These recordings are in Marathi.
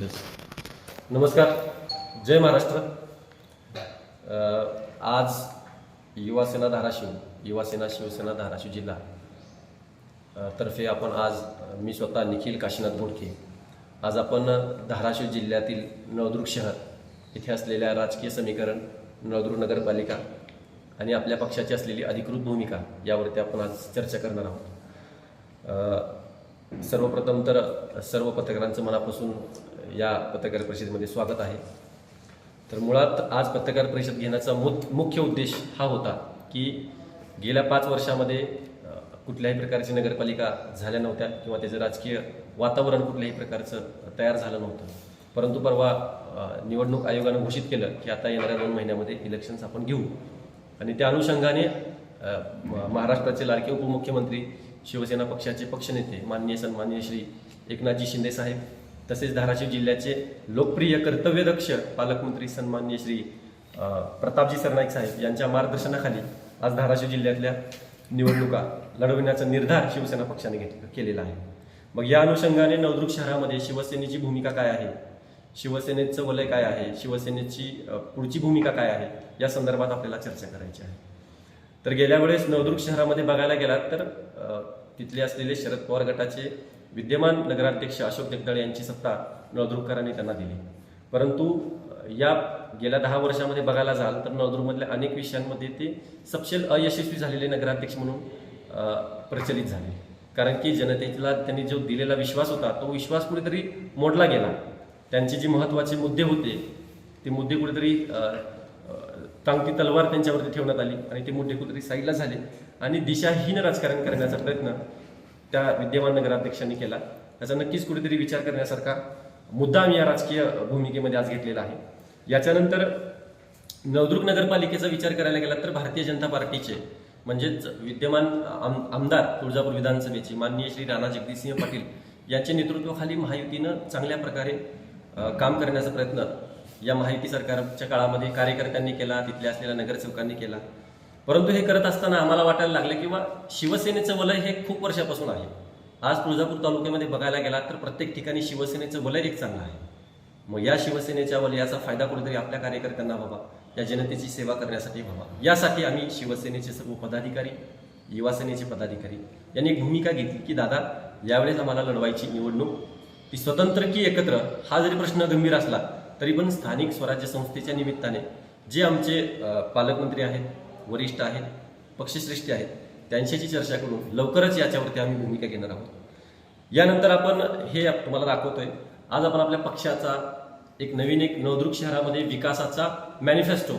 नमस्कार. जय महाराष्ट्र. आज युवासेना धाराशिव युवासेना शिवसेना धाराशिव जिल्हा तर्फे आपण आज मी स्वतः निखिल काशीनाथ गोडके. आज आपण धाराशिव जिल्ह्यातील नळदुर्ग शहर इथे असलेल्या राजकीय समीकरण नळदुर्ग नगरपालिका आणि आपल्या पक्षाची असलेली अधिकृत भूमिका यावरती आपण आज चर्चा करणार आहोत. सर्वप्रथम तर सर्व पत्रकारांचं मनापासून या पत्रकार परिषदेमध्ये स्वागत आहे. तर मुळात आज पत्रकार परिषद घेण्याचा मु मुख्य उद्देश हा होता की गेल्या पाच वर्षामध्ये कुठल्याही प्रकारची नगरपालिका झाल्या नव्हत्या किंवा त्याचं राजकीय वातावरण कुठल्याही प्रकारचं तयार झालं नव्हतं. परंतु परवा निवडणूक आयोगानं घोषित केलं की आता येणाऱ्या दोन महिन्यामध्ये इलेक्शन्स आपण घेऊ. आणि त्या अनुषंगाने महाराष्ट्राचे लाडके उपमुख्यमंत्री शिवसेना पक्षाचे पक्षनेते माननीय सन्माननीय श्री एकनाथजी शिंदे साहेब तसेच धाराशिव जिल्ह्याचे लोकप्रिय कर्तव्यदक्ष पालकमंत्री सन्मान्य श्री प्रतापजी सरनाईक साहेब यांच्या मार्गदर्शनाखाली आज धाराशिव जिल्ह्यातल्या निवडणुका लढविण्याचा निर्धार शिवसेना पक्षाने घेत केलेला आहे. मग या अनुषंगाने नवदुर्ग शहरामध्ये शिवसेनेची भूमिका काय आहे? शिवसेनेचं वलय काय आहे? शिवसेनेची पुढची भूमिका काय आहे? या संदर्भात आपल्याला चर्चा करायची आहे. तर गेल्या वेळेस नवदुर्ग शहरामध्ये बघायला गेलात तर तिथले असलेले शरद पवार गटाचे विद्यमान नगराध्यक्ष अशोक जगदाळे यांची सत्ता नवदुर्गकरांनी त्यांना दिली. परंतु या गेल्या दहा वर्षामध्ये बघायला जाल तर नवदुर्गमधल्या अनेक विषयांमध्ये ते सपशेल अयशस्वी झालेले नगराध्यक्ष म्हणून प्रचलित झाले. कारण की जनतेला त्यांनी जो दिलेला विश्वास होता तो विश्वास कुठेतरी मोडला गेला. त्यांचे जे महत्त्वाचे मुद्दे होते ते मुद्दे कुठेतरी टांगती तलवार त्यांच्यावरती ठेवण्यात आली आणि ते मोठे कुठेतरी साईडला झाले. आणि दिशाहीन राजकारण करण्याचा प्रयत्न त्या विद्यमान नगराध्यक्षांनी केला. त्याचा नक्कीच कुठेतरी विचार करण्यासारखा मुद्दा आम्ही या राजकीय भूमिकेमध्ये आज घेतलेला आहे. याच्यानंतर नवदुर्ग नगरपालिकेचा विचार करायला गेला तर भारतीय जनता पार्टीचे म्हणजेच विद्यमान आम- आमदार तुळजापूर विधानसभेचे माननीय श्री राणा जगदीशसिंह पाटील यांच्या नेतृत्वाखाली महायुतीनं चांगल्या प्रकारे काम करण्याचा प्रयत्न या महायुती सरकारच्या काळामध्ये कार्यकर्त्यांनी केला तिथल्या असलेल्या नगरसेवकांनी केला. परंतु हे करत असताना आम्हाला वाटायला लागलं किंवा शिवसेनेचं वलय हे खूप वर्षापासून आहे. आज तुळजापूर तालुक्यामध्ये बघायला गेला तर प्रत्येक ठिकाणी शिवसेनेचं वलय एक चांगलं आहे. मग या शिवसेनेच्या वलयाचा फायदा कुठेतरी आपल्या कार्यकर्त्यांना व्हावा या जनतेची सेवा करण्यासाठी व्हावा. यासाठी आम्ही शिवसेनेचे सर्व पदाधिकारी युवासेनेचे पदाधिकारी यांनी एक भूमिका घेतली की दादा यावेळेस आम्हाला लढवायची निवडणूक ती स्वतंत्र की एकत्र हा जरी प्रश्न गंभीर असला तरी पण स्थानिक स्वराज्य संस्थेच्या निमित्ताने जे आमचे पालकमंत्री आहेत वरिष्ठ आहेत पक्षश्रेष्ठी आहेत त्यांच्याशी चर्चा करून लवकरच याच्यावरती आम्ही भूमिका घेणार आहोत. यानंतर आपण हे तुम्हाला दाखवतोय आज आपण आपल्या पक्षाचा एक नवीन एक नवदुर्ग शहरामध्ये विकासाचा मॅनिफेस्टो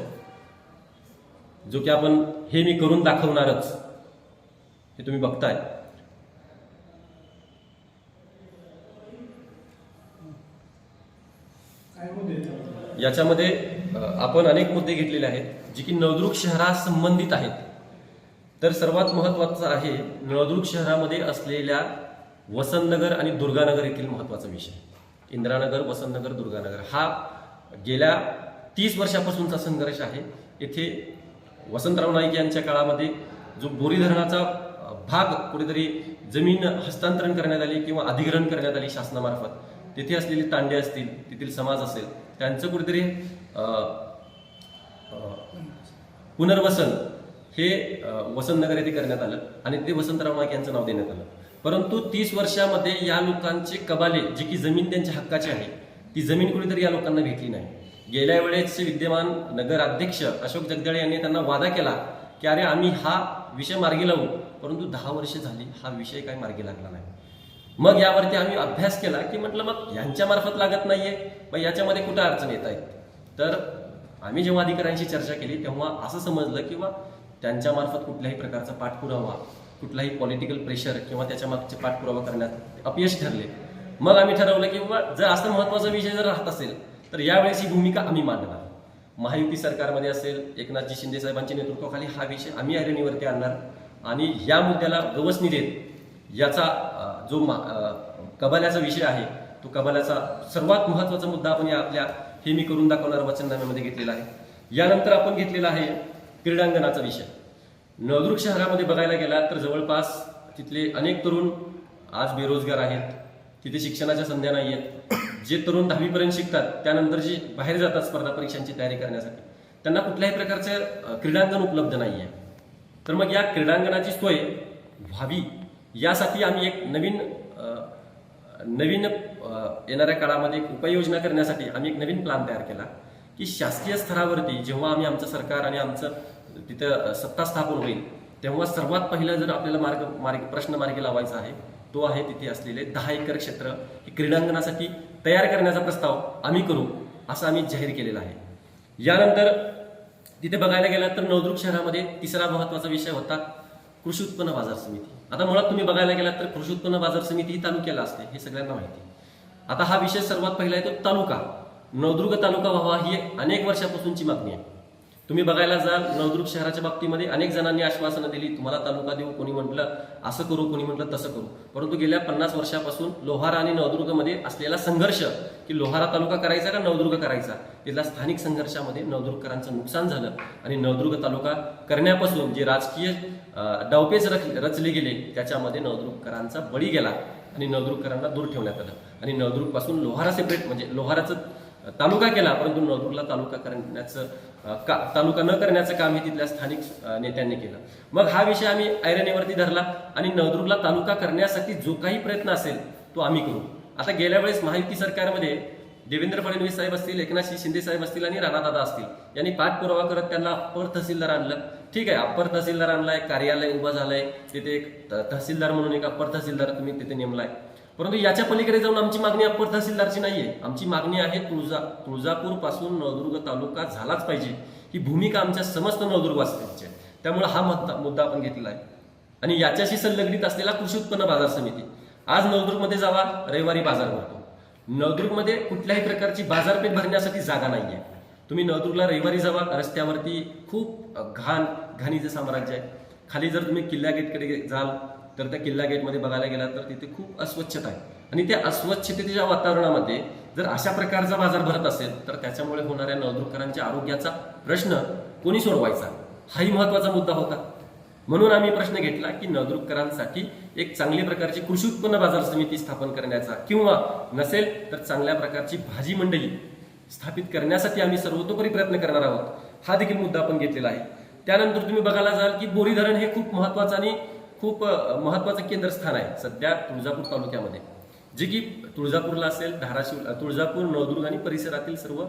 जो की आपण हे मी करून दाखवणारच हे तुम्ही बघताय. याच्यामध्ये आपण अनेक मुद्दे घेतलेले आहेत जे की नवदुर्ग शहरासंबंधित आहेत. तर सर्वात महत्वाचं आहे नळदुर्ग शहरामध्ये असलेल्या वसंतनगर आणि दुर्गानगर येथील महत्त्वाचा विषय. इंदिरानगर वसंतनगर दुर्गानगर. हा गेल्या तीस वर्षापासूनचा संघर्ष आहे. येथे वसंतराव नाईक यांच्या काळामध्ये जो बोरी धरणाचा भाग कुठेतरी जमीन हस्तांतरण करण्यात आली किंवा अधिग्रहण करण्यात आली शासनामार्फत तिथे असलेले तांडे असतील तेथील समाज असेल त्यांचं कुठेतरी पुनर्वसन हे वसंतनगर येथे करण्यात आलं आणि ते वसंतराव नाईक यांचं नाव देण्यात आलं. परंतु तीस वर्षामध्ये या लोकांचे कबाले जी की जमीन त्यांच्या हक्काची आहे ती जमीन कुठेतरी या लोकांना भेटली नाही. गेल्या वेळेसचे विद्यमान नगराध्यक्ष अशोक जगदाळे यांनी त्यांना वादा केला की अरे आम्ही हा विषय मार्गी लावू. परंतु दहा वर्ष झाली हा विषय काही मार्गी लागला नाही. मग यावरती आम्ही अभ्यास केला की म्हटलं मग यांच्या मार्फत लागत नाहीये. मग याच्यामध्ये कुठं अडचण येत आहेत? तर आम्ही जेव्हा अधिकाऱ्यांशी चर्चा केली तेव्हा असं समजलं किंवा त्यांच्या मार्फत कुठल्याही प्रकारचा पाठपुरावा कुठलाही पॉलिटिकल प्रेशर किंवा त्याच्या मागचे पाठपुरावा करण्यात अपयश ठरले. मग आम्ही ठरवलं की बाबा जर असं महत्त्वाचा विषय जर राहत असेल तर यावेळेस ही भूमिका आम्ही मांडणार. महायुती सरकारमध्ये असेल एकनाथजी शिंदे साहेबांच्या नेतृत्वाखाली हा विषय आम्ही ऐरणीवरती आणणार आणि या मुद्द्याला गवसणी देत याचा जो मा- कबाल्याचा विषय आहे तो कबाल्याचा सर्वात महत्त्वाचा मुद्दा आपण या आपल्या हे मी करून दाखवणार वचननाम्यामध्ये घेतलेला आहे. यानंतर आपण घेतलेला आहे क्रीडांगणाचा विषय. नळदुर्ग शहरामध्ये बघायला गेला तर जवळपास तिथले अनेक तरुण आज बेरोजगार आहेत. तिथे शिक्षणाच्या संध्या नाही आहेत जे तरुण दहावीपर्यंत शिकतात त्यानंतर जे बाहेर जातात स्पर्धा परीक्षांची तयारी करण्यासाठी त्यांना कुठल्याही प्रकारचं क्रीडांगण उपलब्ध नाही आहे तर मग या क्रीडांगणाची सोय व्हावी यासाठी आम्ही एक नवीन नवीन येणाऱ्या काळामध्ये एक उपाययोजना करण्यासाठी आम्ही एक नवीन प्लॅन तयार केला की शासकीय स्तरावरती जेव्हा आम्ही आमचं सरकार आणि आमचं तिथं सत्ता स्थापन होईल तेव्हा सर्वात पहिला जर आपल्याला मार्ग मार्ग प्रश्न मार्गी लावायचा आहे तो आहे तिथे असलेले दहा एकर क्षेत्र हे क्रीडांगणासाठी तयार करण्याचा प्रस्ताव आम्ही करू असं आम्ही जाहीर केलेला आहे. यानंतर तिथे बघायला गेलं तर नवदुर्ग शहरामध्ये तिसरा महत्त्वाचा विषय होता कृषी उत्पन्न बाजार समिती. आता मुळात तुम्ही बघायला गेलात तर कृषी उत्पन्न बाजार समिती ही तालुक्याला असते हे सगळ्यांना माहिती. आता हा विषय सर्वात पहिला आहे तो तालुका. नवदुर्ग तालुका व्हावा ही अनेक वर्षापासूनची मागणी आहे. तुम्ही बघायला जाल नवदुर्ग शहराच्या बाबतीमध्ये अनेक जणांनी आश्वासनं दिली तुम्हाला तालुका देऊ कोणी म्हटलं असं करू कोणी म्हटलं तसं करू. परंतु गेल्या पन्नास वर्षापासून लोहारा आणि नवदुर्गमध्ये असलेला संघर्ष की लोहारा तालुका करायचा का नवदुर्ग करायचा? तिथल्या स्थानिक संघर्षामध्ये नवदुर्गकरांचं नुकसान झालं. आणि नवदुर्ग तालुका करण्यापासून जे राजकीय डावपेच रचले गेले त्याच्यामध्ये नवदुर्गकरांचा बळी गेला आणि नवदुर्गकरांना दूर ठेवण्यात आलं. आणि नवदुर्गपासून लोहारा सेपरेट म्हणजे लोहाराचं तालुका केला परंतु नवदुर्गला तालुका करण्याचं का तालुका न करण्याचं काम हे तिथल्या स्थानिक नेत्यांनी केलं. मग हा विषय आम्ही ऐरणीवरती धरला आणि नवदुर्गला तालुका करण्यासाठी जो काही प्रयत्न असेल तो आम्ही करू. आता गेल्या वेळेस महायुती सरकारमध्ये देवेंद्र फडणवीस साहेब असतील एकनाथ शिंदे साहेब असतील आणि राणादादा असतील यांनी पाठपुरावा करत त्यांना अप्पर तहसीलदार आणलं. ठीक आहे अप्पर तहसीलदार आणलाय कार्यालय उभं झालंय तिथे एक तहसीलदार म्हणून एक अप्पर तहसीलदार तुम्ही तिथे नेमलाय. परंतु याच्या पलीकडे जाऊन आमची मागणी अप्पर तहसीलदारची नाहीये. आमची मागणी आहे तुळजा तुळजापूरपासून नवदुर्ग तालुका झालाच पाहिजे. ही भूमिका आमच्या समस्त नळदुर्गवासियांची आहे. त्यामुळे हा मुद्दा मुद्दा आपण घेतलेला आहे. आणि याच्याशी संलग्नित असलेला कृषी उत्पन्न बाजार समिती. आज नवदुर्गमध्ये जावा रविवारी बाजार भरतो. नवदुर्गमध्ये कुठल्याही प्रकारची बाजारपेठ भरण्यासाठी जागा नाही आहे तुम्ही नवदुर्गला रविवारी जावा रस्त्यावरती खूप घाण घाणीचं साम्राज्य आहे. खाली जर तुम्ही किल्ल्या गेटकडे जाल तर त्या किल्ला गेटमध्ये बघायला गेलात तर तिथे खूप अस्वच्छता आहे. आणि त्या अस्वच्छतेच्या वातावरणामध्ये जर अशा प्रकारचा बाजार भरत असेल तर त्याच्यामुळे होणाऱ्या नवदुर्गकरांच्या आरोग्याचा प्रश्न कोणी सोडवायचा? हाही महत्त्वाचा मुद्दा होता. म्हणून आम्ही प्रश्न घेतला की नवदुर्गकरांसाठी एक चांगली प्रकारची कृषी उत्पन्न बाजार समिती स्थापन करण्याचा किंवा नसेल तर चांगल्या प्रकारची भाजी मंडळी स्थापित करण्यासाठी आम्ही सर्वतोपरी प्रयत्न करणार आहोत. हा देखील मुद्दा आपण घेतलेला आहे. त्यानंतर तुम्ही बघायला जाल की बोरी धरण हे खूप महत्वाचं आणि खूप महत्त्वाचं केंद्रस्थान आहे सध्या तुळजापूर तालुक्यामध्ये. जे की तुळजापूरला असेल धाराशिव तुळजापूर नवदुर्ग आणि परिसरातील सर्व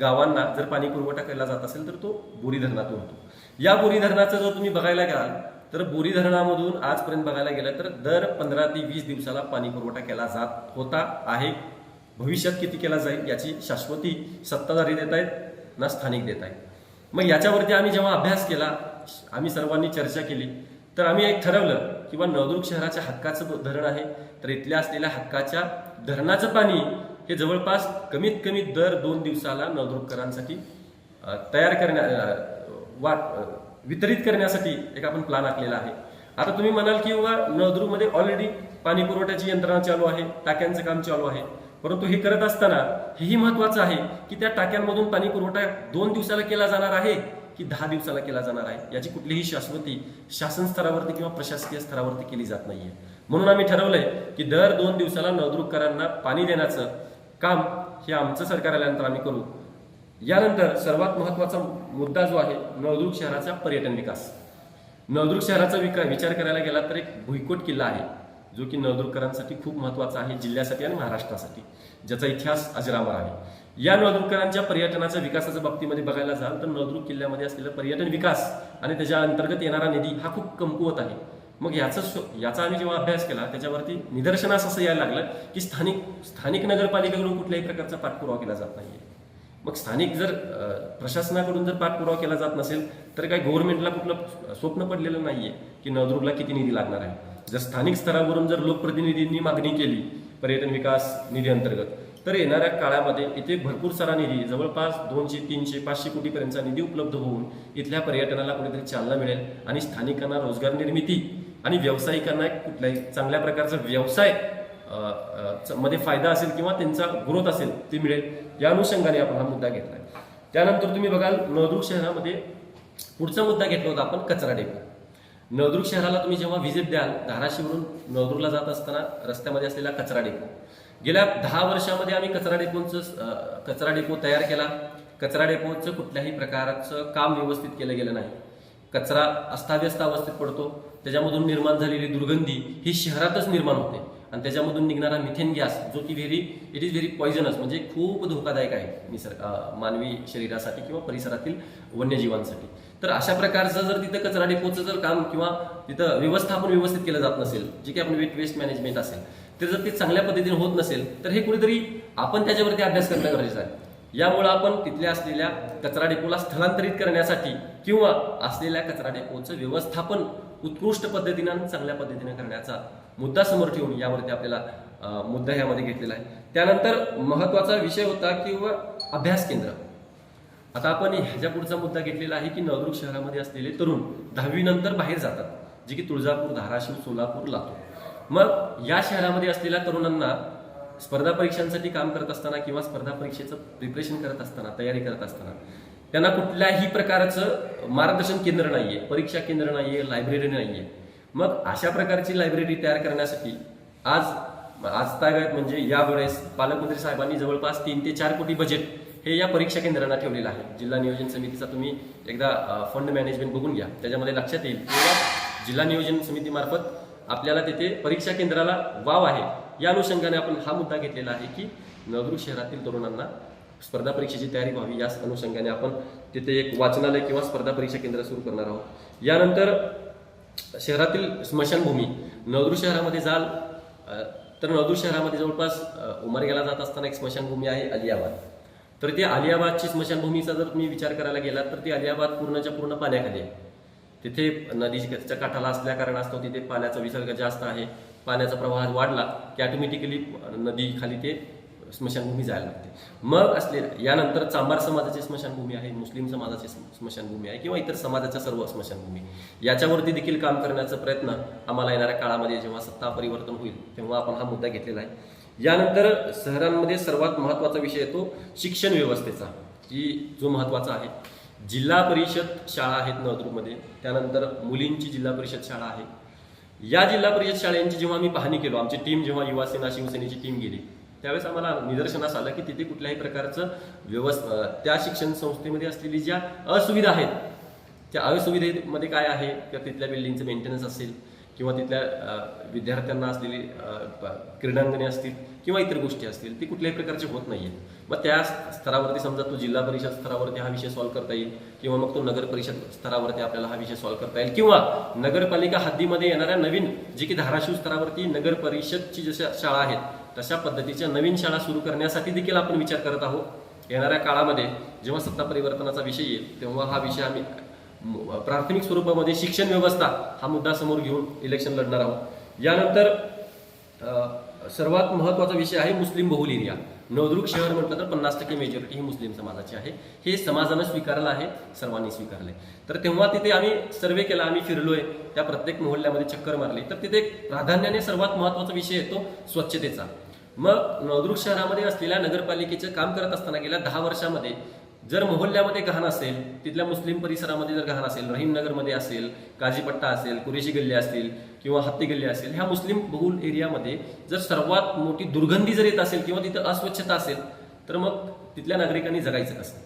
गावांना जर पाणी पुरवठा केला जात असेल तर तो बोरी धरणातून होतो. या बोरी धरणाचं जर तुम्ही बघायला गेलाल तर बोरी धरणामधून आजपर्यंत बघायला गेलं तर दर पंधरा ते वीस दिवसाला पाणी पुरवठा केला जात होता आहे. भविष्यात किती केला जाईल याची शाश्वती सत्ताधारी देत आहेत ना स्थानिक देत आहेत. मग याच्यावरती आम्ही जेव्हा अभ्यास केला आम्ही सर्वांनी चर्चा केली तर आम्ही एक ठरवलं किंवा नवदुर्ग शहराच्या हक्काचं धरण आहे. तर इथल्या असलेल्या हक्काच्या धरणाचं पाणी हे जवळपास कमीत कमी दर दोन दिवसाला नवदुर्गकरांसाठी तयार करण्या वा वितरित करण्यासाठी एक आपण प्लॅन आखलेला आहे. आता तुम्ही म्हणाल की बाबा नवदुर्गमध्ये ऑलरेडी पाणी पुरवठ्याची यंत्रणा चालू आहे टाक्यांचं काम चालू आहे. परंतु हे करत असताना हेही महत्वाचं आहे की त्या टाक्यांमधून पाणी पुरवठा दोन दिवसाला केला जाणार आहे. की दहा दिवसाला केला जाणार आहे याची कुठलीही शाश्वती शासन स्तरावरती किंवा प्रशासकीय स्तरावरती केली जात नाहीये. म्हणून आम्ही ठरवलंय की दर दोन दिवसाला नवदुर्गकरांना पाणी देण्याचं काम हे आमचं सरकार आल्यानंतर आम्ही करू. यानंतर सर्वात महत्त्वाचा मुद्दा जो आहे नवदुर्ग शहराचा पर्यटन विकास. नवदुर्ग शहराचा विका विचार करायला गेला तर एक भुईकोट किल्ला आहे जो की नवदुर्गकरांसाठी खूप महत्त्वाचा आहे जिल्ह्यासाठी आणि महाराष्ट्रासाठी ज्याचा इतिहास अजरामर आहे. या नळदुर्गकरांच्या पर्यटनाच्या विकासाच्या बाबतीमध्ये बघायला जाल तर नळदुर्ग किल्ल्यामध्ये असलेला पर्यटन विकास आणि त्याच्या अंतर्गत येणारा निधी हा खूप कमकुवत आहे. मग याचा याचा आम्ही जेव्हा अभ्यास केला त्याच्यावरती निदर्शनास असं यायला लागलं की स्थानिक स्थानिक नगरपालिकेकडून कुठल्याही प्रकारचा पाठपुरावा केला जात नाहीये. मग स्थानिक जर प्रशासनाकडून जर पाठपुरावा केला जात नसेल तर काही गव्हर्नमेंटला कुठलं स्वप्न पडलेलं नाहीये की नळदुर्गला किती निधी लागणार आहे. जर स्थानिक स्तरावरून जर लोकप्रतिनिधींनी मागणी केली पर्यटन विकास निधी अंतर्गत तर येणाऱ्या काळामध्ये इथे भरपूर सारा निधी जवळपास दोनशे तीनशे पाचशे कोटीपर्यंतचा निधी उपलब्ध होऊन इथल्या पर्यटनाला कुठेतरी चालना मिळेल आणि स्थानिकांना रोजगार निर्मिती आणि व्यावसायिकांना एक कुठल्याही चांगल्या प्रकारचा व्यवसायमध्ये फायदा असेल किंवा त्यांचा ग्रोथ असेल ते मिळेल. या अनुषंगाने आपण हा मुद्दा घेतलाय. त्यानंतर तुम्ही बघाल नळदुर्ग शहरामध्ये पुढचा मुद्दा घेतला होता आपण कचरा डेपो. नळदुर्ग शहराला तुम्ही जेव्हा व्हिजिट द्याल धाराशिवरून नळदुर्गला जात असताना रस्त्यामध्ये असलेला कचरा डेपो. गेल्या दहा वर्षामध्ये आम्ही कचरा डेपोचं कचरा डेपो तयार केला. कचरा डेपोचं कुठल्याही प्रकारचं काम व्यवस्थित केलं गेलं नाही. कचरा अस्ताव्यस्त अवस्थेत पडतो. त्याच्यामधून निर्माण झालेली दुर्गंधी ही शहरातच निर्माण होते. आणि त्याच्यामधून निघणारा मिथेन गॅस जो की very it is very poisonous म्हणजे खूप धोकादायक आहे निसर्ग मानवी शरीरासाठी किंवा परिसरातील वन्यजीवांसाठी. तर अशा प्रकारचं जर तिथं कचरा डेपोचं जर काम किंवा तिथं व्यवस्थापन व्यवस्थित केलं जात नसेल जे की आपण वेट वेस्ट मॅनेजमेंट असेल ते जर ते चांगल्या पद्धतीने होत नसेल तर हे कुठेतरी आपण त्याच्यावरती अभ्यास करणं गरजेचं आहे. यामुळं आपण तिथल्या असलेल्या कचरा डेपोला स्थलांतरित करण्यासाठी किंवा असलेल्या कचरा डेपोचं व्यवस्थापन उत्कृष्ट पद्धतीनं आणि चांगल्या पद्धतीने करण्याचा मुद्दा समोर ठेवून यावरती आपल्याला मुद्दा ह्यामध्ये घेतलेला आहे. त्यानंतर महत्त्वाचा विषय होता किंवा अभ्यास केंद्र. आता आपण ह्याच्या पुढचा मुद्दा घेतलेला आहे की नवदुर्ग शहरामध्ये असलेले तरुण दहावी नंतर बाहेर जातात जे की तुळजापूर धाराशिव सोलापूर लातूर. मग या शहरामध्ये असलेल्या तरुणांना स्पर्धा परीक्षांसाठी काम करत असताना किंवा स्पर्धा परीक्षेचं प्रिपरेशन करत असताना तयारी करत असताना त्यांना कुठल्याही प्रकारचं मार्गदर्शन केंद्र नाहीये परीक्षा केंद्र नाहीये लायब्ररी नाहीये. मग अशा प्रकारची लायब्ररी तयार करण्यासाठी आज आज तागायत म्हणजे यावेळेस पालकमंत्री साहेबांनी जवळपास तीन ते चार कोटी बजेट हे या परीक्षा केंद्रांना ठेवलेलं आहे. जिल्हा नियोजन समितीचा तुम्ही एकदा फंड मॅनेजमेंट बघून घ्या. त्याच्यामध्ये लक्षात येईल किंवा जिल्हा नियोजन समितीमार्फत आपल्याला तिथे परीक्षा केंद्राला वाव आहे. या अनुषंगाने आपण हा मुद्दा घेतलेला आहे की नवदुर्ग शहरातील तरुणांना स्पर्धा परीक्षेची तयारी व्हावी. या अनुषंगाने आपण तिथे एक वाचनालय किंवा स्पर्धा परीक्षा केंद्र सुरू करणार आहोत. यानंतर शहरातील स्मशानभूमी नवदुर्ग शहरामध्ये जाल तर नवदुर्ग शहरामध्ये जवळपास उमरग्याला जात असताना एक स्मशानभूमी आहे अलियाबाद. तर ती अलियाबादची स्मशानभूमीचा जर तुम्ही विचार करायला गेलात तर ती अलियाबाद पूर्णच्या पूर्ण पाण्याखाली आहे. तिथे नदीच्या काठाला असल्या कारणास्तव तिथे पाण्याचा विसर्ग जास्त आहे. पाण्याचा प्रवाह वाढला की ऑटोमॅटिकली नदी खाली ते स्मशानभूमी जायला लागते. मग असलेल्या यानंतर चांभार समाजाची स्मशानभूमी आहे मुस्लिम समाजाची स्मशानभूमी आहे किंवा इतर समाजाच्या सर्व स्मशानभूमी. याच्यावरती देखील काम करण्याचा प्रयत्न आम्हाला येणाऱ्या काळामध्ये जेव्हा सत्ता परिवर्तन होईल तेव्हा आपण हा मुद्दा घेतलेला आहे. यानंतर शहरांमध्ये सर्वात महत्त्वाचा विषय येतो शिक्षण व्यवस्थेचा की जो महत्त्वाचा आहे. जिल्हा परिषद शाळा आहेत नवदुर्गमध्ये त्यानंतर मुलींची जिल्हा परिषद शाळा आहे. या जिल्हा परिषद शाळांची जेव्हा आम्ही पाहणी केलो आमची टीम जेव्हा युवासेना शिवसेनेची टीम गेली त्यावेळेस आम्हाला निदर्शनास आलं की तिथे कुठल्याही प्रकारचं व्यवस्था त्या शिक्षण संस्थेमध्ये असलेली ज्या असुविधा आहेत त्या असुविधेमध्ये काय आहे? किंवा तिथल्या बिल्डिंगचं मेंटेनन्स असेल किंवा तिथल्या विद्यार्थ्यांना असलेली क्रीडांगणे असतील किंवा इतर गोष्टी असतील ती कुठल्याही प्रकारचे होत नाही आहेत मग त्या स्तरावरती समजा तो जिल्हा परिषद स्तरावरती हा विषय सॉल्व्ह करता येईल किंवा मग तो नगर परिषद स्तरावरती आपल्याला हा विषय सॉल्व्ह करता येईल किंवा नगरपालिका हद्दीमध्ये येणाऱ्या नवीन जे की धाराशिव स्तरावरती नगर परिषदची जशा शाळा आहेत तशा पद्धतीच्या नवीन शाळा सुरू करण्यासाठी देखील आपण विचार करत आहोत. येणाऱ्या काळामध्ये जेव्हा सत्ता परिवर्तनाचा विषय येईल तेव्हा हा विषय आम्ही प्राथमिक स्वरूपामध्ये शिक्षण व्यवस्था हा मुद्दा समोर घेऊन इलेक्शन लढणार आहोत. यानंतर सर्वात महत्त्वाचा विषय आहे मुस्लिम बहुल एरिया. नवदुर्ग शहर म्हटलं तर पन्नास टक्के मेजॉरिटी ही मुस्लिम समाजाची आहे. हे समाजानं स्वीकारलं आहे सर्वांनी स्वीकारले तर तेव्हा तिथे आम्ही सर्वे केला आम्ही फिरलोय त्या प्रत्येक मोहल्ल्यामध्ये चक्कर मारली. तर तिथे प्राधान्याने सर्वात महत्त्वाचा विषय येतो स्वच्छतेचा. मग नवदुर्ग शहरामध्ये असलेल्या नगरपालिकेचं काम करत असताना गेल्या दहा वर्षामध्ये जर मोहल्ल्यामध्ये घाण असेल तिथल्या मुस्लिम परिसरामध्ये जर घाण असेल रहीमनगरमध्ये असेल काजीपट्टा असेल कुरेशी गल्ली असतील किंवा हत्ती गल्ली असेल ह्या मुस्लिम बहुल एरियामध्ये जर सर्वात मोठी दुर्गंधी जर येत असेल किंवा तिथं अस्वच्छता असेल तर मग तिथल्या नागरिकांनी जगायचं कसं?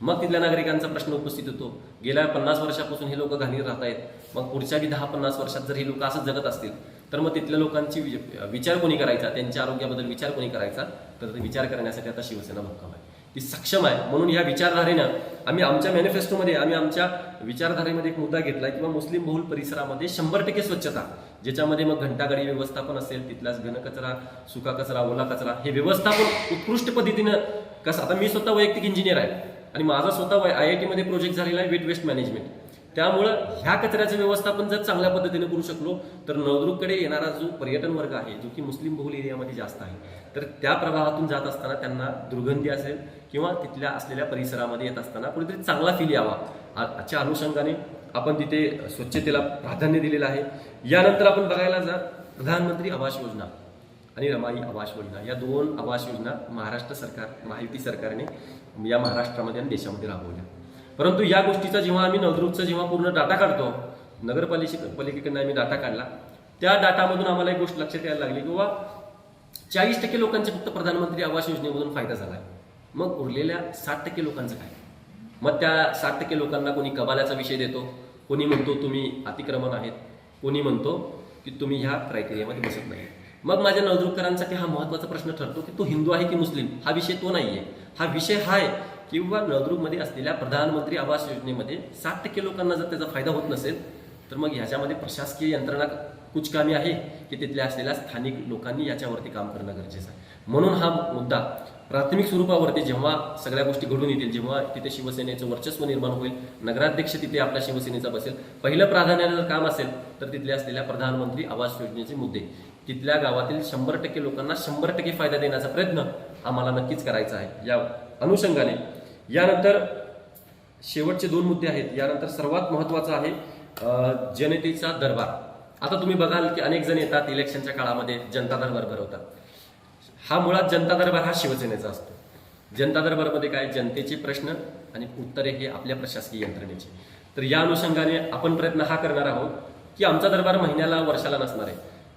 मग तिथल्या नागरिकांचा प्रश्न उपस्थित होतो. गेल्या पन्नास वर्षापासून हे लोक घाणीर राहत आहेत मग पुढच्या बी दहा पन्नास वर्षात जर हे लोक असंच जगत असतील तर मग तिथल्या लोकांची विचार कोणी करायचा? त्यांच्या आरोग्याबद्दल विचार कोणी करायचा? तर विचार करण्यासाठी आता शिवसेना भक्कम आहे. ती सक्षम आहे. म्हणून या विचारधारेनं आम्ही आमच्या मॅनिफेस्टोमध्ये आम्ही आमच्या विचारधारेमध्ये एक मुद्दा घेतला किंवा मुस्लिम बहुल परिसरामध्ये शंभर टक्के स्वच्छता ज्याच्यामध्ये मग घंटागाडी व्यवस्थापन असेल तिथलाच घनकचरा सुका कचरा ओला कचरा हे व्यवस्थापन उत्कृष्ट पद्धतीनं कसं आता मी स्वतः वैयक्तिक इंजिनियर आहे आणि माझा स्वतः आय आय टीमध्ये प्रोजेक्ट झालेला आहे वेट वेस्ट मॅनेजमेंट त्यामुळं ह्या कचऱ्याचं व्यवस्थापन जर चांगल्या पद्धतीने करू शकलो तर नवदुर्गकडे येणारा जो पर्यटन वर्ग आहे जो की मुस्लिम बहुल एरियामध्ये जास्त आहे तर त्या प्रवाहातून जात असताना त्यांना दुर्गंधी असेल किंवा तिथल्या असलेल्या परिसरामध्ये येत असताना कुठेतरी चांगला फील यावा. आजच्या अनुषंगाने आपण तिथे स्वच्छतेला प्राधान्य दिलेलं आहे. यानंतर आपण बघायला जा प्रधानमंत्री आवास योजना आणि रमाई आवास योजना. या दोन आवास योजना महाराष्ट्र सरकार महायुती सरकारने या महाराष्ट्रामध्ये आणि देशामध्ये राबवल्या. परंतु या गोष्टीचा जेव्हा आम्ही नवदुर्गचा जेव्हा पूर्ण डाटा काढतो नगरपालिके पालिकेकडनं आम्ही डाटा काढला त्या डाटामधून आम्हाला एक गोष्ट लक्षात यायला लागली किंवा चाळीस टक्के लोकांचे फक्त प्रधानमंत्री आवास योजनेमधून फायदा झाला आहे. मग उरलेल्या साठ टक्के लोकांचं काय? मग त्या साठ टक्के लोकांना कोणी कबाल्याचा विषय देतो कोणी म्हणतो तुम्ही अतिक्रमण आहेत कोणी म्हणतो की तुम्ही ह्या क्रायटेरियामध्ये बसत नाही. मग माझ्या नळदुरकरांसाठी हा महत्त्वाचा प्रश्न ठरतो की तो हिंदू आहे की मुस्लिम? हा विषय तो नाही आहे हा विषय हा आहे किंवा नळदुर्गमध्ये असलेल्या प्रधानमंत्री आवास योजनेमध्ये साठ टक्के लोकांना जर त्याचा फायदा होत नसेल तर मग ह्याच्यामध्ये प्रशासकीय यंत्रणा कुचकामी आहे की तिथल्या असलेल्या स्थानिक लोकांनी याच्यावरती काम करणं गरजेचं आहे. म्हणून हा मुद्दा प्राथमिक स्वरूपावरती जेव्हा सगळ्या गोष्टी घडून येतील जेव्हा तिथे शिवसेनेचं वर्चस्व निर्माण होईल नगराध्यक्ष तिथे आपल्या शिवसेनेचा बसेल पहिलं प्राधान्यानं जर काम असेल तर तिथल्या असलेल्या प्रधानमंत्री आवास योजनेचे मुद्दे. तिथल्या गावातील शंभर टक्के लोकांना शंभर टक्के फायदा देण्याचा प्रयत्न आम्हाला नक्कीच करायचा आहे. या अनुषंगाने. यानंतर शेवटचे दोन मुद्दे आहेत. यानंतर सर्वात महत्वाचं आहे जनतेचा दरबार. आता तुम्ही बघाल की अनेक जण येतात इलेक्शनच्या काळामध्ये जनता दरबार भरवतात. हा मुळात जनता दरबार हा शिवसेनेचा असतो. जनता दरबारमध्ये काय? जनतेचे प्रश्न आणि उत्तरे हे आपल्या प्रशासकीय यंत्रणेचे. तर या अनुषंगाने आपण प्रयत्न हा करणार आहोत की आमचा दरबार महिन्याला वर्षाला नसणार आहे.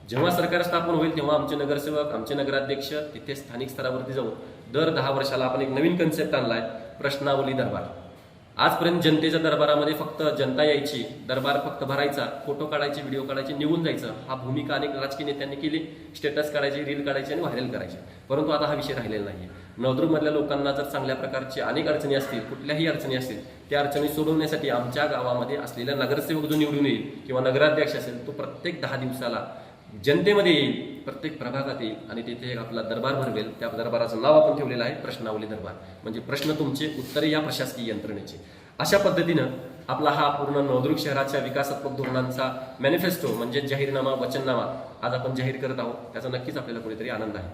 जेव्हा सरकार स्थापन होईल तेव्हा आमचे नगरसेवक आमचे नगराध्यक्ष तिथे स्थानिक स्तरावरती जाऊन दर दहा वर्षाला आपण एक नवीन कन्सेप्ट आणलाय प्रश्नावली दरबार. आजपर्यंत जनतेच्या दरबारामध्ये फक्त जनता यायची दरबार फक्त भरायचा फोटो काढायचे व्हिडिओ काढायचे निघून जायचं. हा भूमिका अनेक राजकीय नेत्यांनी केली स्टेटस काढायचे रील काढायचे आणि व्हायरल करायचे. परंतु आता हा विषय राहिलेला नाही नवदुर्गमधल्या लोकांना जर चांगल्या प्रकारची अनेक अडचणी असतील कुठल्याही अडचणी असतील त्या अडचणी सोडवण्यासाठी आमच्या गावामध्ये असलेला नगरसेवक जो निवडून येईल किंवा नगराध्यक्ष असेल तो प्रत्येक दहा दिवसाला जनतेमध्ये येईल प्रत्येक प्रभागात येईल आणि तिथे एक आपला दरबार भरवेल. त्या दरबाराचं नाव आपण ठेवलेलं आहे प्रश्नावली दरबार. म्हणजे प्रश्न तुमचे उत्तरे या प्रशासकीय यंत्रणेचे. अशा पद्धतीनं आपला हा पूर्ण नवदुर्ग शहराच्या विकासात्मक धोरणांचा मॅनिफेस्टो म्हणजे जाहीरनामा वचननामा आज आपण जाहीर करत आहोत. त्याचा नक्कीच आपल्याला कुठेतरी आनंद आहे.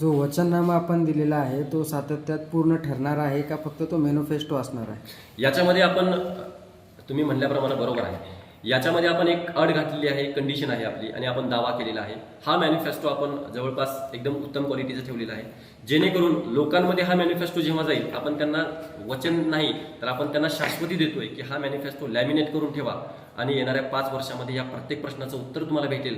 जो वचननामा आपण दिलेला आहे तो सातत्यात पूर्ण ठरणार आहे का? फक्त तो मॅनिफेस्टो असणार आहे? याच्यामध्ये आपण तुम्ही म्हणल्याप्रमाणे बरोबर आहे. याच्यामध्ये आपण एक अट घातलेली आहे कंडिशन आहे आपली आणि आपण दावा केलेला आहे. हा मॅनिफेस्टो आपण जवळपास एकदम उत्तम क्वालिटीचा ठेवलेला आहे. जेणेकरून लोकांमध्ये हा मॅनिफेस्टो जेव्हा जाईल आपण त्यांना वचन नाही तर आपण त्यांना शाश्वती देतोय की हा मॅनिफेस्टो लॅमिनेट करून ठेवा. आणि येणाऱ्या पाच वर्षामध्ये या प्रत्येक प्रश्नाचं उत्तर तुम्हाला भेटेल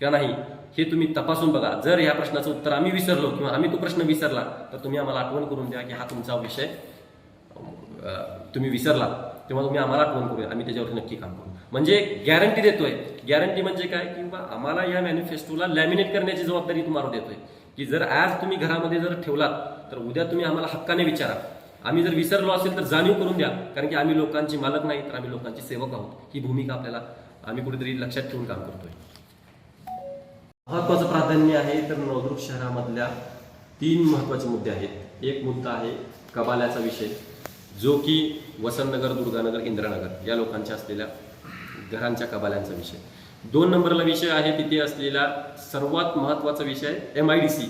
का नाही हे तुम्ही तपासून बघा. जर या प्रश्नाचं उत्तर आम्ही विसरलो किंवा आम्ही तो प्रश्न विसरला तर तुम्ही आम्हाला आठवण करून द्या की हा तुमचा विषय तुम्ही विसरला तेव्हा तुम्ही आम्हाला आठवण करूया. आम्ही त्याच्यावरती नक्की काम करू. म्हणजे गॅरंटी देतोय. गॅरंटी म्हणजे काय? किंवा आम्हाला या मॅनिफेस्टोला लॅमिनेट करण्याची जबाबदारी तुम्हाला देतोय. की जर आज तुम्ही घरामध्ये जर ठेवलात तर उद्या तुम्ही आम्हाला हक्काने विचारा. आम्ही जर विसरलो असेल तर जाणीव करून द्या. कारण की आम्ही लोकांची मालक नाही तर आम्ही लोकांची सेवक आहोत. ही भूमिका आपल्याला आम्ही कुठेतरी लक्षात ठेवून काम करतोय. महत्वाचं प्राधान्य आहे तर नवदुर्ग शहरामधल्या तीन महत्त्वाचे मुद्दे आहेत. एक मुद्दा आहे कबाल्याचा विषय जो की वसंतनगर दुर्गानगर इंद्रानगर या लोकांच्या असलेल्या घरांच्या कबाल्यांचा विषय. दोन नंबरला विषय आहे तिथे असलेला सर्वात महत्त्वाचा विषय एम आय डी सी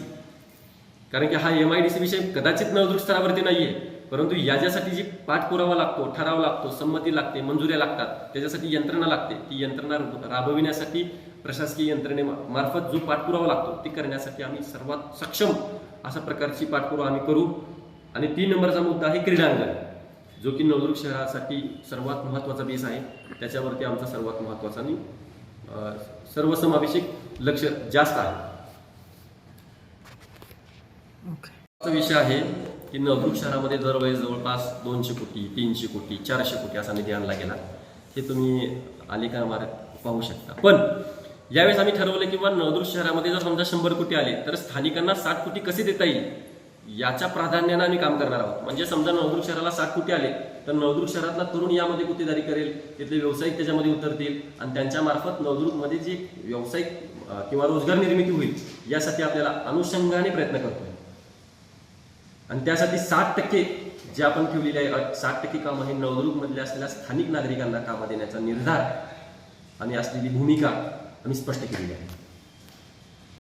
कारण की हा एम आय डी सी विषय कदाचित नवदुर्ग स्तरावरती नाहीये परंतु याच्यासाठी जी पाठपुरावा लागतो ठराव लागतो संमती लागते मंजुऱ्या लागतात त्याच्यासाठी यंत्रणा लागते. ती यंत्रणा राबविण्यासाठी प्रशासकीय यंत्रणेमार्फत जो पाठपुरावा लागतो ती करण्यासाठी आम्ही सर्वात सक्षम अशा प्रकारची पाठपुरावा आम्ही करू. आणि तीन नंबरचा मुद्दा आहे क्रीडांगण. जो की नवदुर्ग शहरासाठी सर्वात महत्त्वाचा बेस आहे त्याच्यावरती आमचा सर्वात महत्त्वाचा आणि सर्वसमावेशक लक्ष जास्त आहे. असा विषय आहे की नवदुर्ग शहरामध्ये दरवेळेस जवळपास दोनशे कोटी तीनशे कोटी चारशे कोटी असा निधी आणला गेला. हे तुम्ही आलिका मार्ग पाहू शकता. पण यावेळेस आम्ही ठरवलं की बा नवदुर्ग शहरामध्ये जर समजा शंभर कोटी आले तर स्थानिकांना साठ कोटी कसे देता येईल? याच्या प्राधान्यानं आम्ही काम करणार आहोत. म्हणजे समजा नवदुर्ग शहराला साठ कोटी आले तर नवदुर्ग शहरातला तरुण यामध्ये गुत्तेदारी करेल तिथले व्यावसायिक त्याच्यामध्ये उतरतील आणि त्यांच्यामार्फत नवदुर्गमध्ये जी व्यावसायिक किंवा रोजगार निर्मिती होईल यासाठी आपल्याला अनुषंगाने प्रयत्न करतोय. आणि त्यासाठी साठ टक्के जे आपण ठेवलेले आहे साठ टक्के कामं हे नवदुर्गमधल्या असलेल्या स्थानिक नागरिकांना कामं देण्याचा निर्धार आणि असलेली भूमिका आम्ही स्पष्ट केलेली आहे.